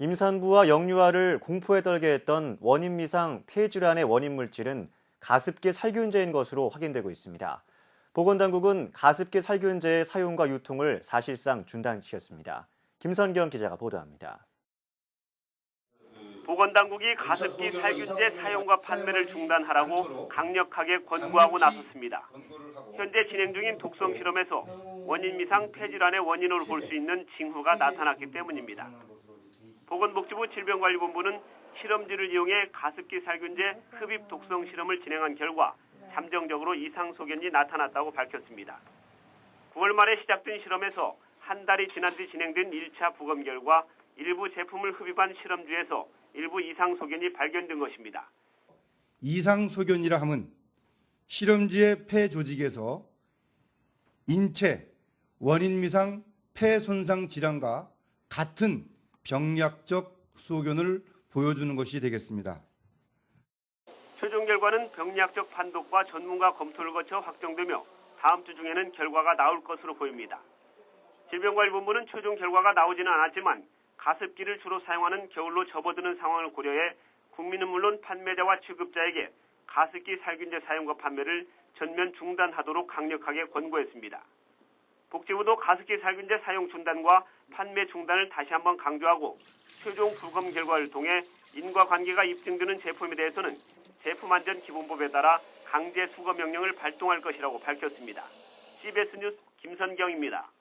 임산부와 영유아를 공포에 떨게 했던 원인미상 폐질환의 원인 물질은 가습기 살균제인 것으로 확인되고 있습니다. 보건당국은 가습기 살균제의 사용과 유통을 사실상 중단시켰습니다. 김선경 기자가 보도합니다. 보건당국이 가습기 살균제 사용과 판매를 중단하라고 강력하게 권고하고 나섰습니다. 현재 진행 중인 독성 실험에서 원인 미상 폐질환의 원인으로 볼 수 있는 징후가 나타났기 때문입니다. 보건복지부 질병관리본부는 실험지를 이용해 가습기 살균제 흡입 독성 실험을 진행한 결과 잠정적으로 이상 소견이 나타났다고 밝혔습니다. 9월 말에 시작된 실험에서 한 달이 지난 뒤 진행된 1차 부검 결과 일부 제품을 흡입한 실험지에서 일부 이상 소견이 발견된 것입니다. 이상 소견이라 함은 실험지의 폐 조직에서 인체 원인 미상 폐 손상 질환과 같은 병약적 소견을 보여주는 것이 되겠습니다. 최종 결과는 병리학적 판독과 전문가 검토를 거쳐 확정되며 다음 주 중에는 결과가 나올 것으로 보입니다. 질병관리본부는 최종 결과가 나오지는 않았지만 가습기를 주로 사용하는 겨울로 접어드는 상황을 고려해 국민은 물론 판매자와 취급자에게 가습기 살균제 사용과 판매를 전면 중단하도록 강력하게 권고했습니다. 복지부도 가습기 살균제 사용 중단과 판매 중단을 다시 한번 강조하고 최종 부검 결과를 통해 인과관계가 입증되는 제품에 대해서는 제품안전기본법에 따라 강제 수거 명령을 발동할 것이라고 밝혔습니다. CBS 뉴스 김선경입니다.